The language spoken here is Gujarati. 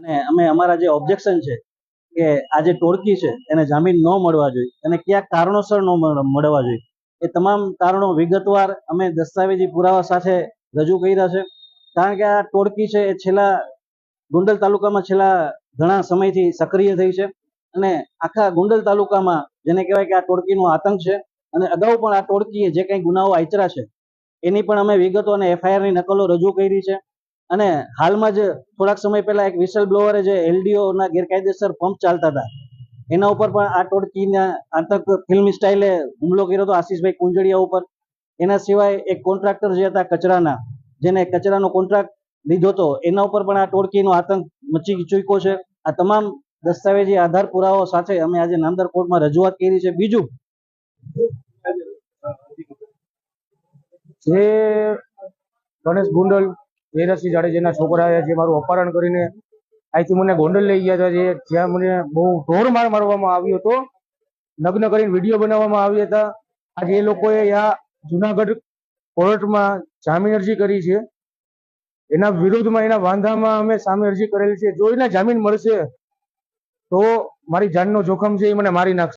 અને અમે અમારા જે ઓબ્જેક્શન છે કે આ જે ટોળકી છે એને જામીન ન મળવા જોઈએ અને કયા કારણોસર ન મળવા જોઈએ. એ તમામ કારણો વિગતવાર અમે દસ્તાવેજી પુરાવા સાથે રજૂ કર્યા છે. કારણ કે આ ટોળકી છે એ છેલ્લા ગુંડલ તાલુકામાં છેલ્લા ઘણા સમયથી સક્રિય થઈ છે અને આખા ગુંડલ તાલુકામાં જેને કહેવાય કે આ ટોળકીનો આતંક છે અને અગાઉ પણ આ ટોળકીએ જે કંઈ ગુનાઓ આચરા છે એની પણ અમે વિગતો અને એફઆઈઆરની નકલો રજૂ કરી છે. અને હાલમાં જ થોડાક સમય પહેલા એક વિસલ બ્લોવરે જે LDO ના ગેરકાયદેસર પંપ ચાલતા હતા. એના ઉપર પણ આ ટોળકીના આતંક ફિલ્મી સ્ટાઇલે હુમલો કર્યો હતો આશીષભાઈ કુંજડિયા ઉપર. એના સિવાય એક કોન્ટ્રાક્ટર જે હતા કચરાના, જેને કચરાનો કોન્ટ્રાક્ટ લીધો હતો, એના ઉપર પણ આ ટોળકીનો આતંક મચી ચૂક્યો છે. આ તમામ દસ્તાવેજી આધાર પુરાવો સાથે અમે આજે નામદાર કોર્ટમાં રજૂઆત કરી છે. બીજું? જે ગણેશ ગુંડલ જયરાજસિંહ જાડેજાના છોકરાએ જે મારું અપહરણ કરીને અહીંથી મને ગોંડલ લઈ ગયા હતા, જે જ્યાં મને બહુ ઢોર માર મારવામાં આવ્યો હતો. નગ્ન કરીને વીડિયો બનાવવામાં આવ્યા હતા. આજે એ લોકોએ આ જુનાગઢ કોર્ટમાં જામીન અરજી કરી છે. એના વિરોધમાં એના વાંધામાં અમે સામે અરજી કરેલી છે. જો એના જામીન મળશે, તો મારી જાનનો જોખમ છે એ મને મારી નાખશે.